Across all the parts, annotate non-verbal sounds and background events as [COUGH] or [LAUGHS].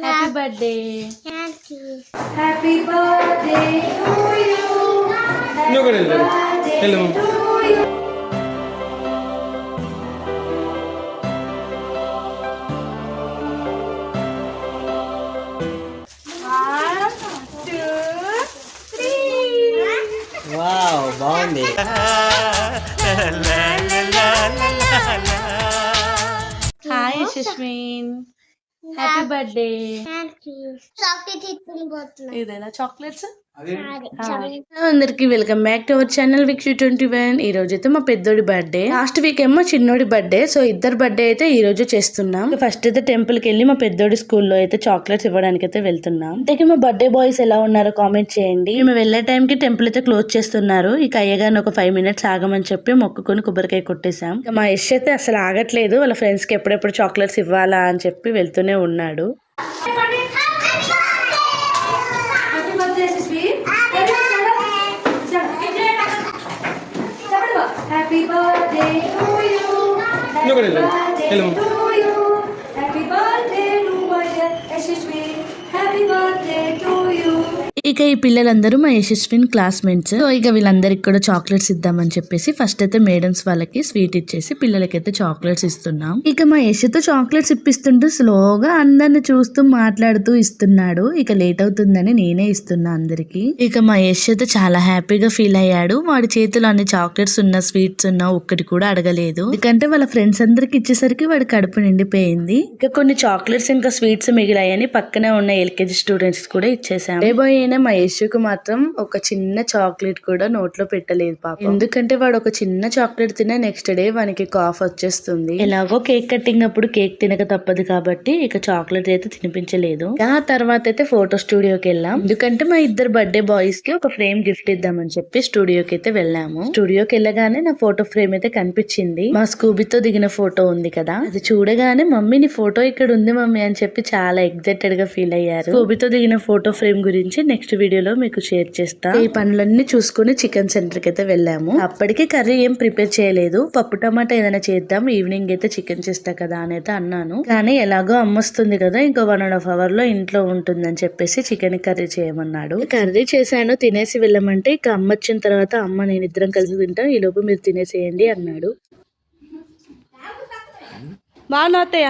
Happy birthday Thank you. Happy birthday to you నువ్వు కూడా వెళ్ళు వెళ్ళు వన్ టూ త్రీ వావ్ బాగుంది hi Yashaswin [LAUGHS] happy birthday Thank you. Chocolate ఇచ్చుకుని పోతున్నా ఇదేనా చాక్లెట్స్ అది అందరికి. Welcome back to our channel week twenty one ఈ రోజు అయితే మా పెద్దోడి బర్త్డే లాస్ట్ వీక్ ఏమో చిన్నోడి బర్త్డే సో ఇద్దరు బర్త్డే అయితే ఈ రోజు చేస్తున్నాం. ఫస్ట్ అయితే టెంపుల్కి వెళ్ళి మా పెద్దోడి స్కూల్లో అయితే చాక్లెట్స్ ఇవ్వడానికి అయితే వెళ్తున్నాం. ఇంతకీ మా బర్త్డే బాయ్స్ ఎలా ఉన్నారో కామెంట్ చేయండి. మేము వెళ్ళే టైం కి టెంపుల్ అయితే క్లోజ్ చేస్తున్నారు. ఇక అయ్యగారిని ఒక ఫైవ్ మినిట్స్ ఆగమని చెప్పి మొక్కుకొని కొబ్బరికాయ కొట్టేశాం. ఇక మా యష్ అయితే అసలు ఆగట్లేదు. వాళ్ళ ఫ్రెండ్స్కి ఎప్పుడెప్పుడు చాక్లెట్స్ ఇవ్వాలా అని చెప్పి వెళ్తూనే ఉన్నాడు. నువ్వు కూడా వెళ్ళు వెళ్ళు happy birthday to my Yashasvi happy birthday to you ఇక ఈ పిల్లలందరూ మా యశస్విన్ క్లాస్మేట్స్. సో ఇక వీళ్ళందరికి కూడా చాక్లెట్స్ ఇద్దామని చెప్పేసి ఫస్ట్ అయితే మేడమ్స్ వాళ్ళకి స్వీట్ ఇచ్చేసి పిల్లలకైతే చాక్లెట్స్ ఇస్తున్నాం. ఇక మా యశతో చాక్లెట్స్ ఇప్పిస్తుంటూ స్లోగా అందరిని చూస్తూ మాట్లాడుతూ ఇస్తున్నాడు. ఇక లేట్ అవుతుందని నేనే ఇస్తున్నా అందరికి. ఇక మా యశ్ అయితే చాలా హ్యాపీగా ఫీల్ అయ్యాడు. వాడి చేతిలో అన్ని చాక్లెట్స్ ఉన్న స్వీట్స్ ఉన్న ఒక్కటి కూడా అడగలేదు. ఎందుకంటే వాళ్ళ ఫ్రెండ్స్ అందరికి ఇచ్చేసరికి వాడి కడుపు నిండిపోయింది. ఇక కొన్ని చాక్లెట్స్ ఇంకా స్వీట్స్ మిగిలాయని పక్కనే ఉన్న ఎల్కేజీ స్టూడెంట్స్ కూడా ఇచ్చేసాం. లేబోయ్ అయినా మా యశుకు మాత్రం ఒక చిన్న చాక్లెట్ కూడా నోట్లో పెట్టలేదు పాప. ఎందుకంటే వాడు ఒక చిన్న చాక్లెట్ తిన్నా నెక్స్ట్ డే వానికి కాఫ్ వచ్చేస్తుంది. ఎలాగో కేక్ కట్టింగ్ అప్పుడు కేక్ తినక తప్పదు కాబట్టి ఇక చాక్లెట్ అయితే తినిపించలేదు. ఆ తర్వాత అయితే ఫోటో స్టూడియోకి వెళ్ళాం. ఎందుకంటే మా ఇద్దరు బర్త్డే బాయ్స్కి ఒక ఫ్రేమ్ గిఫ్ట్ ఇద్దామని చెప్పి స్టూడియోకి అయితే వెళ్ళాము. స్టూడియోకి వెళ్ళగానే నా ఫోటో ఫ్రేమ్ అయితే కనిపించింది. మా స్కూబీతో దిగిన ఫోటో ఉంది కదా. అది చూడగానే మమ్మీ నీ ఫోటో ఇక్కడ ఉంది మమ్మీ అని చెప్పి చాలా ఎగ్జైటెడ్గా ఫీల్ అయ్యారు. స్కూబీతో దిగిన ఫోటో ఫ్రేమ్ గురించి నెక్స్ట్ వీడియోలో మీకు షేర్ చేస్తా. ఈ పనులన్నీ చూసుకుని చికెన్ సెంటర్కి అయితే వెళ్ళాము. అప్పటికి కర్రీ ఏం ప్రిపేర్ చేయలేదు. పప్పు టమాటా ఏదైనా చేద్దాం. ఈవినింగ్ అయితే చికెన్ చేస్తా కదా అని అయితే అన్నాను. కానీ ఎలాగో అమ్మొస్తుంది కదా ఇంకో వన్ అండ్ హాఫ్ అవర్లో ఇంట్లో ఉంటుందని చెప్పేసి చికెన్ కర్రీ చేయమన్నాడు. కర్రీ చేశాను తినేసి వెళ్ళమంటే ఇక అమ్మ వచ్చిన తర్వాత అమ్మ నేను ఇద్దరం కలిసి తింటాం. ఈ లోపు మీరు తినేసేయండి అన్నాడు. బాగున్నా అత్తయ్య?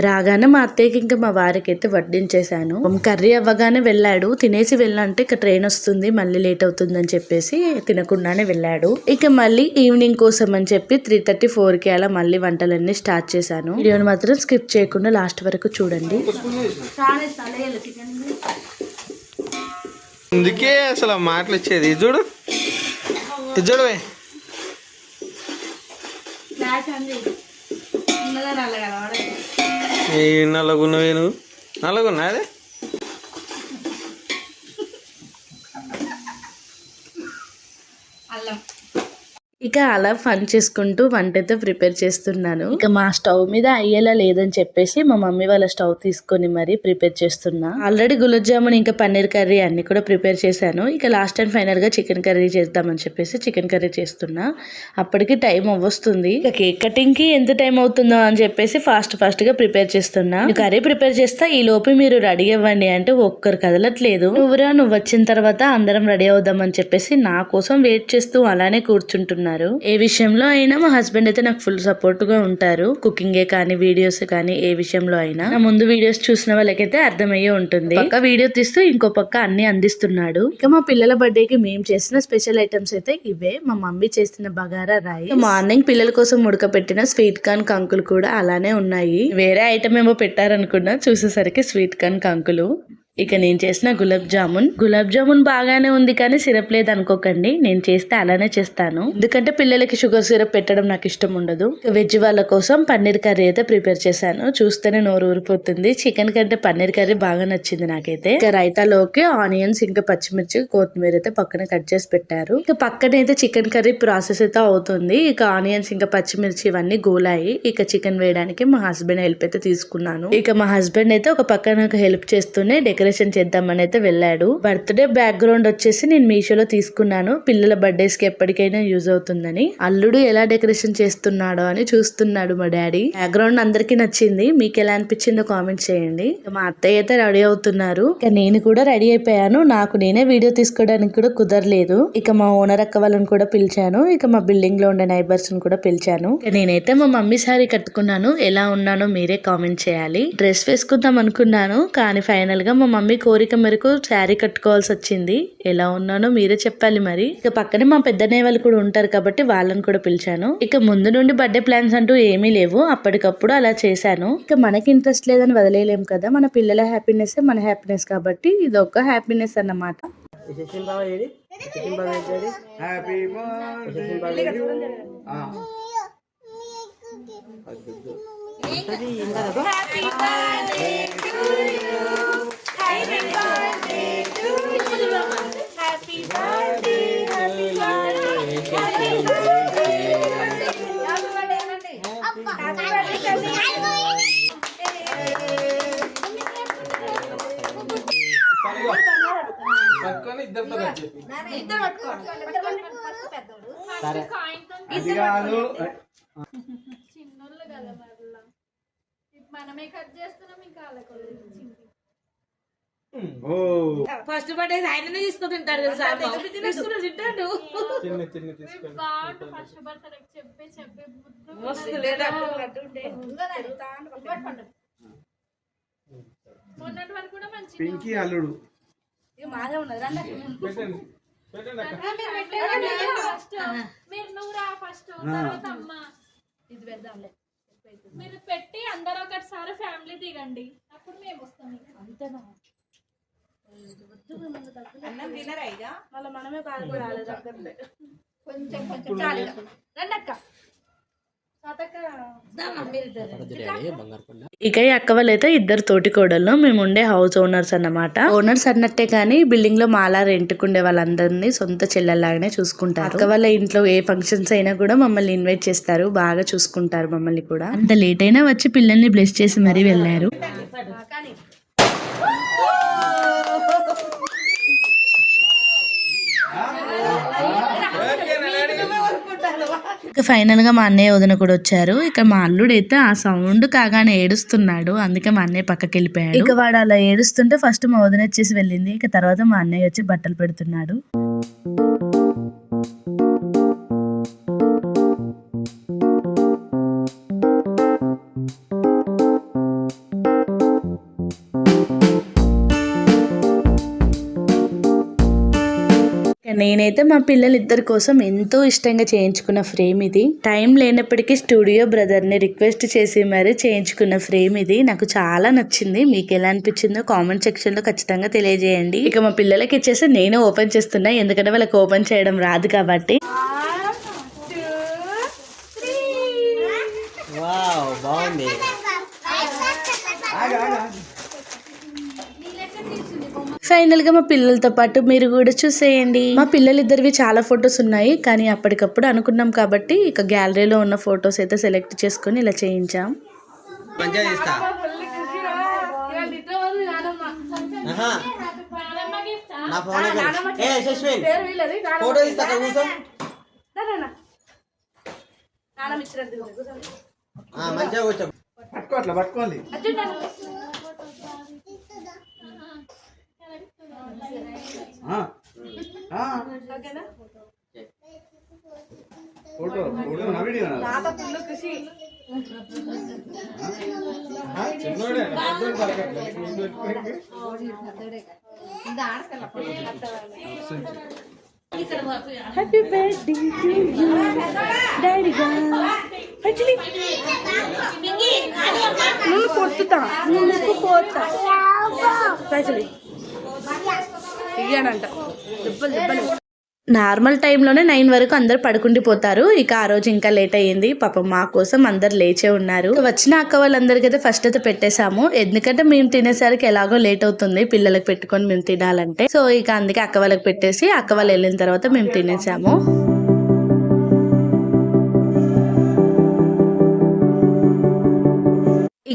రాగానే మా అత్తయ్యకి ఇంకా మా వారికి అయితే వడ్డించేశాను కర్రీ అవ్వగానే వెళ్ళాడు. తినేసి వెళ్ళంటే ఇక ట్రైన్ వస్తుంది. మళ్ళీ లేట్ అవుతుంది అని చెప్పేసి తినకుండానే వెళ్ళాడు. ఇక మళ్ళీ ఈవినింగ్ కోసం అని చెప్పి త్రీ థర్టీ ఫోర్కి అలా మళ్ళీ వంటలన్నీ స్టార్ట్ చేశాను. వీడియోని మాత్రం స్కిప్ చేయకుండా లాస్ట్ వరకు చూడండి. అందుకే అసలు మాటలు వచ్చేది ఇది చూడు. ఇది ఈ ఏ నల్లగున్నవే నల్లగున్నా అదే? ఇక అలా ఫన్ చేసుకుంటూ వంట అయితే ప్రిపేర్ చేస్తున్నాను. ఇక మా స్టవ్ మీద అయ్యేలా లేదని చెప్పేసి మా మమ్మీ వాళ్ళ స్టవ్ తీసుకొని మరి ప్రిపేర్ చేస్తున్నా. ఆల్రెడీ గులాబ్ జామున్ ఇంకా పన్నీర్ కర్రీ అన్ని కూడా ప్రిపేర్ చేశాను. ఇక లాస్ట్ అండ్ ఫైనల్గా చికెన్ కర్రీ చేద్దామని చెప్పేసి చికెన్ కర్రీ చేస్తున్నా. అప్పటికి టైం అవ్వస్తుంది. ఇక కేక్ కటింగ్కి ఎంత టైం అవుతుందో అని చెప్పేసి ఫాస్ట్ ఫాస్ట్గా ప్రిపేర్ చేస్తున్నా. కర్రీ ప్రిపేర్ చేస్తా ఈ లోపు మీరు రెడీ అవ్వండి అంటే ఒక్కరు కదలట్లేదు. నువ్వురా నువ్వు వచ్చిన తర్వాత అందరం రెడీ అవుదామని చెప్పేసి నా కోసం వెయిట్ చేస్తూ అలానే కూర్చుంటున్నారు ఏ విషయంలో అయినా మా హస్బెండ్ అయితే నాకు ఫుల్ సపోర్ట్గా ఉంటారు. కుకింగే కానీ వీడియోస్ కానీ ఏ విషయంలో అయినా. నా ముందు వీడియోస్ చూసిన వాళ్ళకైతే అర్థమయ్యే ఉంటుంది. పక్క వీడియో తీస్తూ ఇంకో పక్క అన్ని అందిస్తున్నాడు. ఇక మా పిల్లల బర్త్డే కి మేము చేసిన స్పెషల్ ఐటమ్స్ అయితే ఇవే. మా మమ్మీ చేసిన బగారా రాయి మార్నింగ్ పిల్లల కోసం ఉడకపెట్టిన స్వీట్ కార్న్ కంకులు కూడా అలానే ఉన్నాయి. వేరే ఐటమ్ ఏమో పెట్టారనుకున్నా చూసేసరికి స్వీట్ కార్న్ కంకులు. ఇక నేను చేసిన గులాబ్ జామున్. గులాబ్ జామున్ బాగానే ఉంది కానీ సిరప్ లేదు అనుకోకండి. నేను చేస్తే అలానే చేస్తాను. ఎందుకంటే పిల్లలకి షుగర్ సిరప్ పెట్టడం నాకు ఇష్టం ఉండదు. వెజ్ వాళ్ళ కోసం పన్నీర్ కర్రీ అయితే ప్రిపేర్ చేశాను. చూస్తేనే నోరు ఊరిపోతుంది. చికెన్ కంటే పన్నీర్ కర్రీ బాగా నచ్చింది నాకైతే. ఇక రైతాలోకి ఆనియన్స్ ఇంకా పచ్చిమిర్చి కొత్తిమీర అయితే పక్కన కట్ చేసి పెట్టారు. ఇక పక్కన అయితే చికెన్ కర్రీ ప్రాసెస్ అయితే అవుతుంది. ఇక ఆనియన్స్ ఇంకా పచ్చిమిర్చి ఇవన్నీ గోలాయి. ఇక చికెన్ వేయడానికి మా హస్బెండ్ హెల్ప్ అయితే తీసుకున్నాను. ఇక మా హస్బెండ్ అయితే ఒక పక్కన హెల్ప్ చేస్తూనే డెకరేషన్ చేద్దామని అయితే వెళ్ళాడు. బర్త్డే బ్యాక్గ్రౌండ్ వచ్చేసి నేను మీషోలో తీసుకున్నాను. పిల్లల బర్త్డేస్కి ఎప్పటికైనా యూజ్ అవుతుందని. అల్లుడు ఎలా డెకరేషన్ చేస్తున్నాడో అని చూస్తున్నాడు మా డాడీ. బ్యాక్గ్రౌండ్ అందరికీ నచ్చింది. మీకు ఎలా అనిపించిందో కామెంట్ చేయండి. మా అత్తయ్య అయితే రెడీ అవుతున్నారు. ఇక నేను కూడా రెడీ అయిపోయాను. నాకు నేనే వీడియో తీసుకోవడానికి కూడా కుదరలేదు. ఇక మా ఓనర్ అక్క వాళ్ళని కూడా పిలిచాను. ఇక మా బిల్డింగ్లో ఉండే నైబర్స్ని కూడా పిలిచాను. నేనైతే మా మమ్మీ సారీ కట్టుకున్నాను. ఎలా ఉన్నానో మీరే కామెంట్ చేయాలి. డ్రెస్ వేసుకుందాం అనుకున్నాను. కానీ ఫైనల్గా మా మమ్మీ కోరిక మేరకు శారీ కట్టుకోవాల్సి వచ్చింది. ఎలా ఉన్నానో మీరే చెప్పాలి మరి. ఇక పక్కనే మా పెద్దన్నయ్య వాళ్ళు కూడా ఉంటారు కాబట్టి వాళ్ళని కూడా పిలిచాను. ఇక ముందు నుండి బర్త్డే ప్లాన్స్ అంటూ ఏమీ లేవు. అప్పటికప్పుడు అలా చేశాను. ఇక మనకి ఇంట్రెస్ట్ లేదని వదిలేయలేం కదా. మన పిల్లల హ్యాపీనెస్ మన హ్యాపీనెస్ కాబట్టి ఇది ఒక హ్యాపీనెస్ అన్నమాట. హ్యాపీ పట్టుకొని ఇద్దరితో కట్ కాదు. చిన్నోళ్ళు కదా ఇప్పుడు మనమే కట్ చేస్తున్నాం ఇంకా వాళ్ళకు ఓ ఫస్ట్ బర్త్డే ఆయననే తీసుకొని తింటాడు తెలుసా? తీసుకుని తింటాడు. పింకీ అల్లుడు. మాదే ఉన్నది రండి పెట్టండి పెట్టండి అక్క. ఫస్ట్ మీరు నువ్వు రా ఫస్ట్ తర్వాత అమ్మ. ఇది పెడదాంలే. మీరు పెట్టి అందరూ ఒకటిసారి ఫ్యామిలీ దిగండి. అప్పుడు మేము వస్తాం. అంతేనా? అన్నం తినరా ఇక? మళ్ళీ మనమే బాధపడాలి దగ్గరలే. కొంచెం కొంచెం. చాలు. ఇక. రండి అక్క ఇక ఈ అక్క వాళ్ళైతే ఇద్దరు తోటి కోడళ్ళు. మేము ఉండే హౌస్ ఓనర్స్ అన్నమాట. ఓనర్స్ అన్నట్టే కానీ బిల్డింగ్లో మాలా రెంట్కు ఉండే వాళ్ళందరినీ సొంత చెల్లెల్లాగానే చూసుకుంటారు. అక్క వాళ్ళ ఇంట్లో ఏ ఫంక్షన్స్ అయినా కూడా మమ్మల్ని ఇన్వైట్ చేస్తారు. బాగా చూసుకుంటారు మమ్మల్ని కూడా. అంత లేట్ అయినా వచ్చి పిల్లల్ని బ్లెస్ చేసి మరీ వెళ్ళారు. ఇక ఫైనల్గా మా అన్నయ్య వదిన కూడా వచ్చారు. ఇక మా అల్లుడు అయితే ఆ సౌండ్ కాగానే ఏడుస్తున్నాడు. అందుకే మా అన్నయ్య పక్కకి వెళ్ళిపోయాడు ఇక వాడు అలా ఏడుస్తుంటే ఫస్ట్ మా వదిన వచ్చేసి వెళ్ళింది. ఇక తర్వాత మా అన్నయ్య వచ్చి బట్టలు పెడుతున్నాడు. నేనైతే మా పిల్లలిద్దరి కోసం ఎంతో ఇష్టంగా చేయించుకున్న ఫ్రేమ్ ఇది. టైం లేనప్పటికీ స్టూడియో బ్రదర్ని రిక్వెస్ట్ చేసి మరీ చేయించుకున్న ఫ్రేమ్ ఇది. నాకు చాలా నచ్చింది. మీకు ఎలా అనిపించిందో కామెంట్ సెక్షన్లో ఖచ్చితంగా తెలియజేయండి. ఇక మా పిల్లలకి ఇచ్చేసి నేను ఓపెన్ చేస్తున్నా. ఎందుకంటే వాళ్ళకి ఓపెన్ చేయడం రాదు కాబట్టి. వావ్ బాగుంది. ఫైనల్గా మా పిల్లలతో పాటు మీరు కూడా చూసేయండి. మా పిల్లలిద్దరివి చాలా ఫొటోస్ ఉన్నాయి కానీ అప్పటికప్పుడు అనుకున్నాం కాబట్టి ఇక గ్యాలరీలో ఉన్న ఫొటోస్ అయితే సెలెక్ట్ చేసుకొని ఇలా చేయించాం. నా ఫోన్ ఏ ఫోటో కూర్చో. మంచిగా కూర్చో. పట్టుకో అట్లా పట్టుకోండి ఆ. ఆ. ఓకేనా ఫోటో ఫోటో నా వీడియో నా? తాత ఫుల్ ఖుషి ఆ, చిన్నోడే పెద్దోడు పలకట్లే. Happy birthday to you daddy నువ్వు కొట్టుతా నువ్వు కొడతా ఇయ్యానంట దెబ్బలు దెబ్బలు నార్మల్ టైంలోనే నైన్ వరకు అందరు పడుకుండిపోతారు ఇక ఆ రోజు ఇంకా లేట్ అయ్యింది. పాపం మా కోసం అందరు లేచే ఉన్నారు. వచ్చిన అక్క వాళ్ళందరికీ అయితే ఫస్ట్ అయితే పెట్టేశాము. ఎందుకంటే మేము తినేసరికి ఎలాగో లేట్ అవుతుంది. పిల్లలకు పెట్టుకొని మేము తినాలంటే. సో ఇక అందుకే అక్క వాళ్ళకి పెట్టేసి అక్క వాళ్ళు వెళ్ళిన తర్వాత మేము తినేసాము.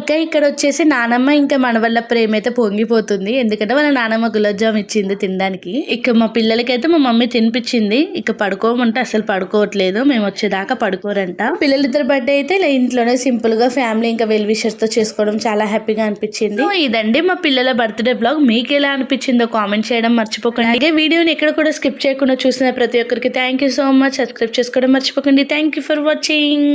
ఇంకా ఇక్కడ వచ్చేసి నానమ్మ ఇంకా మన వల్ల ప్రేమ అయితే పొంగిపోతుంది. ఎందుకంటే వాళ్ళ నానమ్మ గులాబ్ జామ్ ఇచ్చింది తినడానికి. ఇక మా పిల్లలకైతే మా మమ్మీ తినిపించింది. ఇక పడుకోమంటే అసలు పడుకోవట్లేదు. మేము వచ్చేదాకా పడుకోరంట. పిల్లలిద్దరు బర్త్డే అయితే ఇలా ఇంట్లోనే సింపుల్గా ఫ్యామిలీ ఇంకా వెల్ విషర్స్తో చేసుకోవడం చాలా హ్యాపీగా అనిపించింది. ఇదండి మా పిల్లల బర్త్డే బ్లాగ్. మీకు ఎలా అనిపించిందో కామెంట్ చేయడం మర్చిపోకండి. అలాగే వీడియోని ఎక్కడ కూడా స్కిప్ చేయకుండా చూసిన ప్రతి ఒక్కరికి thank you so much. Subscribe చేసుకోవడం మర్చిపోకండి. Thank you for watching.